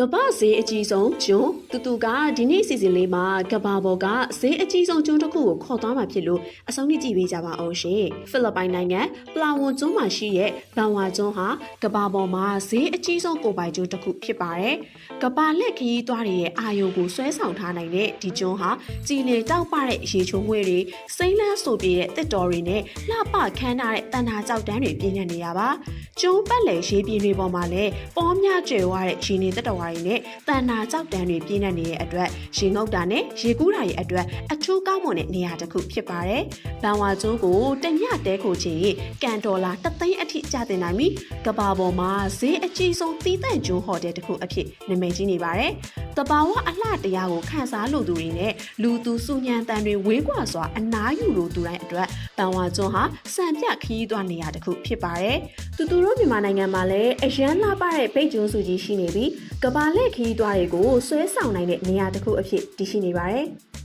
ကမ္ဘာဈေးအကြီးဆုံးကျွန်းတူတူကဒီနေ့စီစဉ်လေးမှာကမ္ဘာပေါ်ကဈေးအကြီးဆုံးကျွန်းတစ်ခုကိုခေါ်သွားမှာဖြစ်လို့အဆုံးထိကြည့်ပေးကြပါအောင်ရှင်ဖိလစ်ပိုင်နိုင်ငံပလာဝန်ကျွန်းမှာရှိတဲ့ဘန်ဝါကျွန်းဟာကမ္ဘာပေါ်မှာဈေးအကြီးဆုံးကိုယ်ပိုင်ကျွန်းတစ်ခုဖြစ်ပါတယ်ကမ္ဘာလက်ခရီးသွားတွေရဲ့အာရုံကိုဆွဲဆောင်ထားနိုင်တဲ့ဒီကျွန်းဟာကြည်လင်တောက်ပတဲ့ရေချိုးငွေတွေစိမ့်လန်းဆိုပြတဲ့တစ်တော်တွေနဲ့လှပခမ်းနားတဲ့တန်တာကြောက်တန်းတွေပြင်းနေနေရပါကျွန်းပတ်လည်ရေပြင်းတွေပေါ်မှာလည်းပေါများကျွယ်ဝတဲ့ရှင်နေတက်တော်တွေနဲ့တန်တာကြောက်တန်းတွေပြင်းနေနေတဲ့အတွက်ရေငုတ်တာနဲ့ရေကူးတာရဲ့အတွက်အထူးကောင်းမွန်တဲ့နေရာတစ်ခုဖြစ်ပါတယ်။ဘန်ဝါကျွန်းကိုတညတဲခိုချင်ကန်ဒေါ်လာတသိန်းအထိကျတင်နိုင်ပြီးကဘာပေါ်မှာဈေးအကြီးဆုံးတီးတန့်ကျွန်းဟိုတယ်တစ်ခုအဖြစ်နာမည်ကြီးနေပါတယ်။တဘာဝအလှတရားကိုခန်းစားလို့သူတွေနဲ့လူသူစုညံတန်တွေဝေးကွာစွာအနားယူလို့သူတိုင်းအတွက်ဘန်ဝါကျွန်းဟာစံပြခရီးသွားနေရာတစ်ခုဖြစ်ပါတယ်။တူတူတို့မြန်မာနိုင်ငံမှာလည်းအရန်လှပတဲ့ပိတ်ကျွန်းစုကြီးရှိနေပြီးကဘာလက်ခရီးသွားတွေကိုဆွဲဆောင်နိုင်တဲ့နေရာတစ်ခုအဖြစ်တည်ရှိနေပါတယ်။